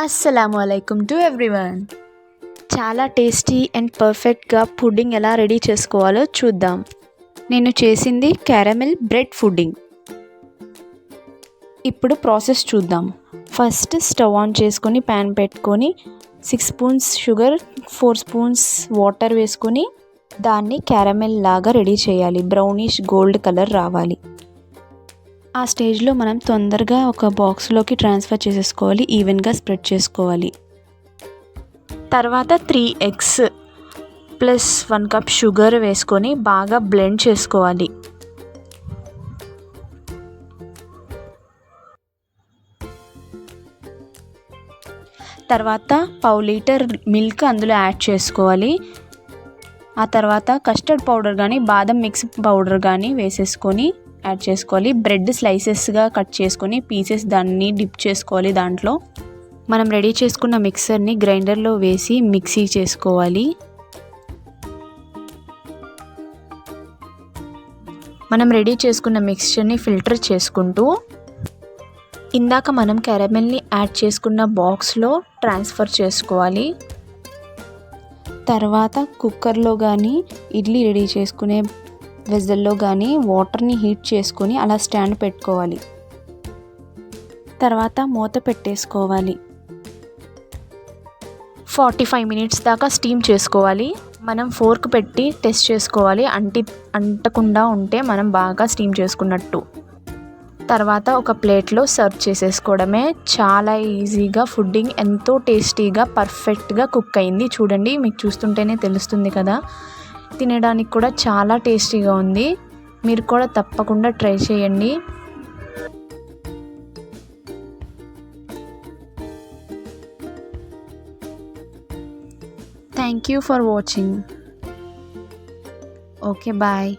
అస్సలాము అలైకుమ్ to everyone చాలా tasty and పర్ఫెక్ట్గా పుడ్డింగ్ ఎలా రెడీ చేసుకోవాలో చూద్దాం. నేను చేసింది క్యారమెల్ బ్రెడ్ పుడ్డింగ్ ఇప్పుడు ప్రాసెస్ చూద్దాం. ఫస్ట్ స్టవ్ ఆన్ చేసుకొని ప్యాన్ పెట్టుకొని six spoons sugar four spoons water వేసుకొని దాన్ని క్యారమెల్ లాగా రెడీ చేయాలి. బ్రౌనిష్ గోల్డ్ కలర్ రావాలి. ఆ స్టేజ్లో మనం తొందరగా ఒక బాక్స్లోకి ట్రాన్స్ఫర్ చేసేసుకోవాలి ఈవెన్గా స్ప్రెడ్ చేసుకోవాలి. తర్వాత three eggs plus one cup sugar వేసుకొని బాగా బ్లెండ్ చేసుకోవాలి. తర్వాత పావు లీటర్ మిల్క్ అందులో యాడ్ చేసుకోవాలి. ఆ తర్వాత కస్టర్డ్ పౌడర్ కానీ బాదం మిక్స్ పౌడర్ కానీ వేసేసుకొని యాడ్ చేసుకోవాలి. బ్రెడ్ స్లైసెస్గా కట్ చేసుకొని పీసెస్ దాన్ని డిప్ చేసుకోవాలి దాంట్లో. మనం రెడీ చేసుకున్న మిక్సర్ని గ్రైండర్లో వేసి మిక్సీ చేసుకోవాలి. మనం రెడీ చేసుకున్న మిక్స్చర్ని ఫిల్టర్ చేసుకుంటూ ఇందాక మనం క్యారమెల్ని యాడ్ చేసుకున్న బాక్స్లో ట్రాన్స్ఫర్ చేసుకోవాలి. తర్వాత కుక్కర్లో కానీ ఇడ్లీ రెడీ చేసుకునే వెజల్లో కానీ వాటర్ని హీట్ చేసుకొని అలా స్టాండ్ పెట్టుకోవాలి. తర్వాత మూత పెట్టేసుకోవాలి. ఫార్టీ ఫైవ్ మినిట్స్ దాకా స్టీమ్ చేసుకోవాలి. మనం ఫోర్క్ పెట్టి టెస్ట్ చేసుకోవాలి. అంటి అంటకుండా ఉంటే మనం బాగా స్టీమ్ చేసుకున్నట్టు. తర్వాత ఒక ప్లేట్లో సర్వ్ చేసేసుకోవడమే చాలా ఈజీగా ఫుడ్డింగ్ ఎంతో టేస్టీగా పర్ఫెక్ట్గా కుక్ అయింది. చూడండి మీకు చూస్తుంటేనే తెలుస్తుంది కదా. తినడానికి కూడా చాలా టేస్టీగా ఉంది. మీరు కూడా తప్పకుండా ట్రై చేయండి. Thank you for watching okay bye